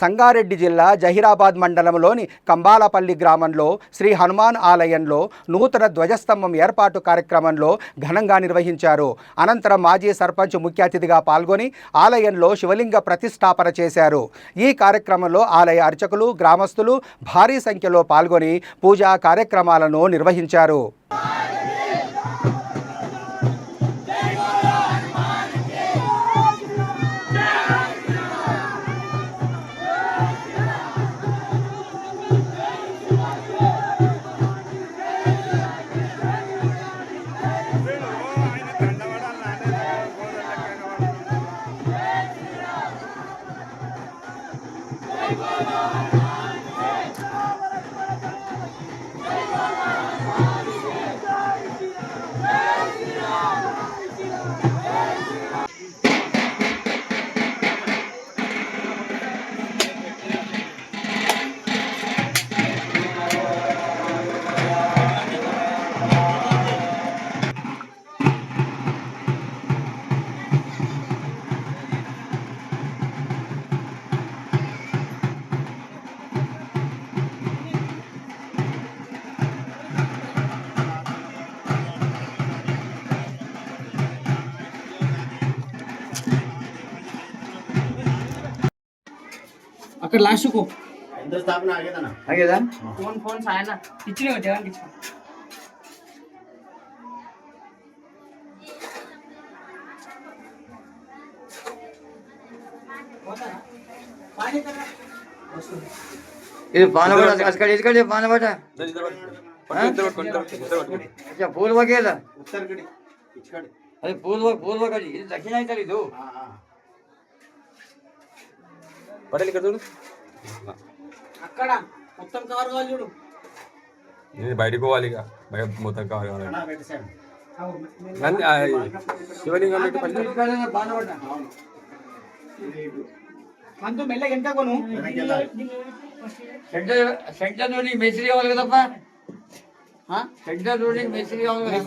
సంగారెడ్డి జిల్లా జహీరాబాద్ మండలంలోని కంబాలపల్లి గ్రామంలో శ్రీ హనుమాన్ ఆలయంలో నూతన ధ్వజస్తంభం ఏర్పాటు కార్యక్రమంలో ఘనంగా నిర్వహించారు. అనంతరం మాజీ సర్పంచ్ ముఖ్య అతిథిగా పాల్గొని ఆలయంలో శివలింగ ప్రతిష్టాపన చేశారు. ఈ కార్యక్రమంలో ఆలయ అర్చకులు గ్రామస్తులు భారీ సంఖ్యలో పాల్గొని పూజా కార్యక్రమాలను నిర్వహించారు. vai, vai, vai. అక్కడ లాస్ట్కు ఎంత స్థాపన ఆగేదనా ఆగేదా? ఫోన్ ఫోన్ సాయన. పూర్వ పూర్వ ఇది దక్షిణ అవుతుంది పటేల్ ఇక్కడ చూడు. అక్కడ మొత్తం కవర్ కావాలి చూడు. ఇది బయటకు పోవాలి ఇక. బయట మొత్తం కావాలి. కావాలి. శివలింగం పెట్టి ఫస్ట్ మనతో మెల్లగా ఎంత కొను? సెంటర్ సెంటర్ నుండి మెసిరి కావాలి కదప్ప ఆ? సెంటర్ నుండి మెసిరి కావాలి కదా